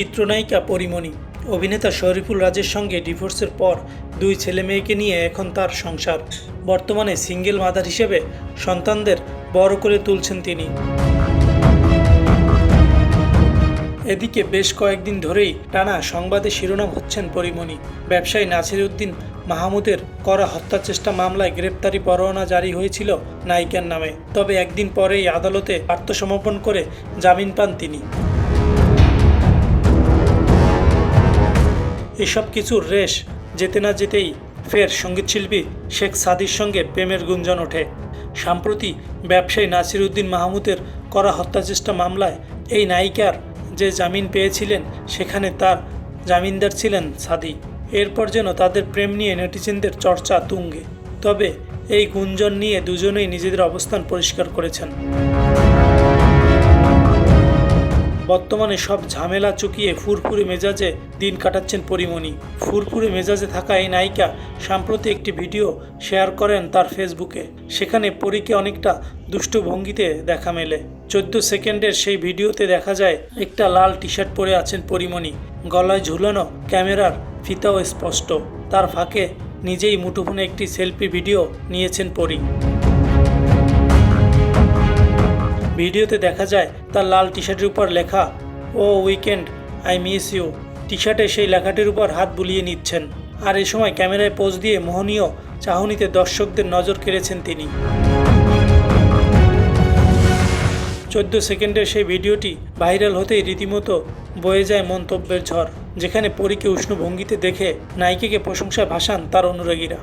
চিত্রনায়িকা পরিমণি। অভিনেতা শরীফুল রাজের সঙ্গে ডিভোর্সের পর দুই ছেলে মেয়েকে নিয়ে এখন তার সংসার। বর্তমানে সিঙ্গেল মাদার হিসেবে সন্তানদের বড় করে তুলছেন তিনি। এদিকে বেশ কয়েকদিন ধরেই টানা সংবাদে শিরোনাম হচ্ছেন পরিমণি। ব্যবসায়ী নাসির উদ্দিন মাহমুদের করা হত্যা চেষ্টা মামলায় গ্রেপ্তারি পরোয়ানা জারি হয়েছিল নায়িকার নামে। তবে একদিন পরেই আদালতে আত্মসমর্পণ করে জামিন পান তিনি। এসব কিছুর রেশ যেতে না যেতেই ফের সঙ্গীতশিল্পী শেখ সাদির সঙ্গে প্রেমের গুঞ্জন ওঠে। সম্প্রতি ব্যবসায়ী নাসির উদ্দিন মাহমুদের করা হত্যাচেষ্টা মামলায় এই নায়িকার যে জামিন পেয়েছিলেন, সেখানে তার জামিনদার ছিলেন সাদি। এরপর যেন তাদের প্রেম নিয়ে নেটিজেনদের চর্চা তুঙ্গে। তবে এই গুঞ্জন নিয়ে দুজনেই নিজেদের অবস্থান পরিষ্কার করেছেন। বর্তমানে সব ঝামেলা চুকিয়ে ফুরফুরে মেজাজে দিন কাটাচ্ছেন পরিমণি। ফুরফুরে মেজাজে থাকা এই নায়িকা সম্প্রতি একটি ভিডিও শেয়ার করেন তার ফেসবুকে। সেখানে পরীকে অনেকটা দুষ্ট ভঙ্গিতে দেখা মেলে। চোদ্দ সেকেন্ডের সেই ভিডিওতে দেখা যায়, একটা লাল টি শার্ট পরে আছেন পরিমণি। গলায় ঝুলানো ক্যামেরার ফিতাও স্পষ্ট। তার ফাঁকে নিজেই মুঠোফোনে একটি সেলফি ভিডিও নিয়েছেন পরী। ভিডিওতে দেখা যায় তার লাল টি শার্টের উপর লেখা, ও weekend, I miss you. T শার্টে সেই লেখাটির উপর হাত বুলিয়ে নিচ্ছেন। আর এ সময় ক্যামেরায় পোজ দিয়ে মোহনীয় চাহনিতে দর্শকদের নজর কেড়েছেন তিনি। চোদ্দ সেকেন্ডের সেই ভিডিওটি ভাইরাল হতেই রীতিমতো বয়ে যায় মন্তব্যের ঝড়, যেখানে পরীকে উষ্ণ ভঙ্গিতে দেখে নায়িকাকে প্রশংসায় ভাসান তার অনুরাগীরা।